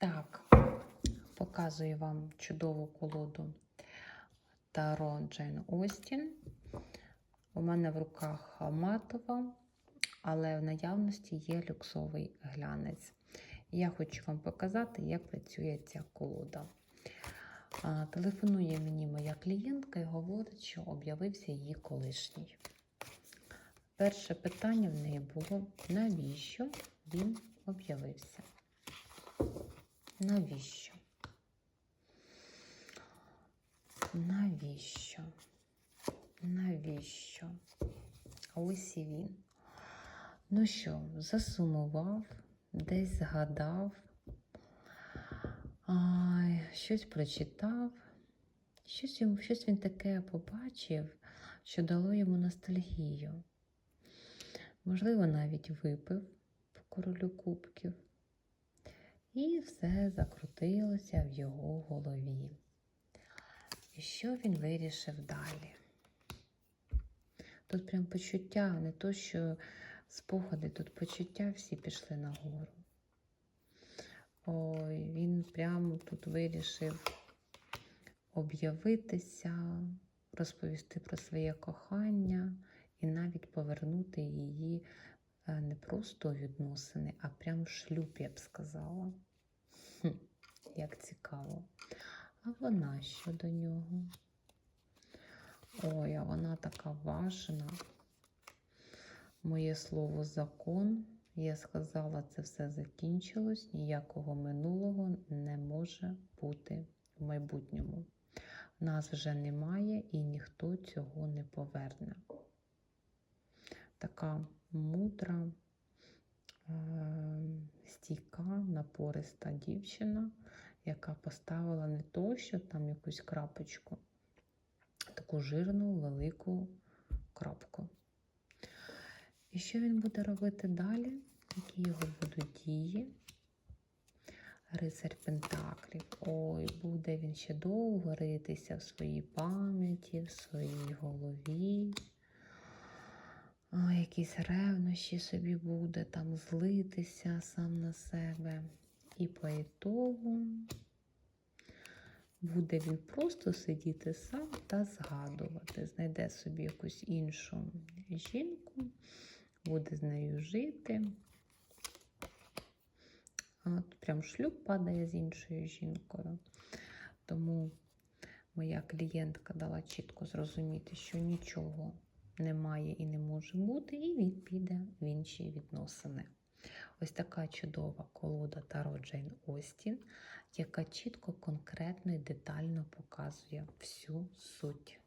Так, показую вам чудову колоду Таро Джейн Остін. У мене в руках матова, але в наявності є люксовий глянець. Я хочу вам показати, як працює ця колода. Телефонує мені моя клієнтка і говорить, що об'явився її колишній. Перше питання в неї було: навіщо він об'явився? Навіщо? Навіщо? Навіщо? А ось і він. Ну що, засумував, десь згадав, ай, щось прочитав, щось, йому, щось він таке побачив, що дало йому ностальгію. Можливо, навіть випив по королю кубків. І все закрутилося в його голові. І що він вирішив далі? Тут прям почуття, не то, що спогади, тут почуття всі пішли нагору. Ой, він прямо тут вирішив об'явитися, розповісти про своє кохання і навіть повернути її е, не просто у відносини, а прям в шлюб, я б сказала. Хм, як цікаво. А вона що до нього? Ой, а вона така важна. Моє слово закон. Я сказала, це все закінчилось, ніякого минулого не може бути в майбутньому. Нас вже немає і ніхто цього не поверне. Така мудра, стійка, напориста дівчина, яка поставила не то, що там якусь крапочку, таку жирну, велику крапку. І що він буде робити далі? Які його будуть дії? Рицарь Пентаклів. Ой, буде він ще довго ритися в своїй пам'яті, в своїй голові. Ой, якісь ревнощі собі буде, там злитися сам на себе. І по ітогу буде він просто сидіти сам та згадувати. Знайде собі якусь іншу жінку, буде з нею жити. От прям шлюб падає з іншою жінкою. Тому моя клієнтка дала чітко зрозуміти, що нічого немає і не може бути, і він піде в інші відносини. Ось така чудова колода Таро Джейн Остін, яка чітко, конкретно і детально показує всю суть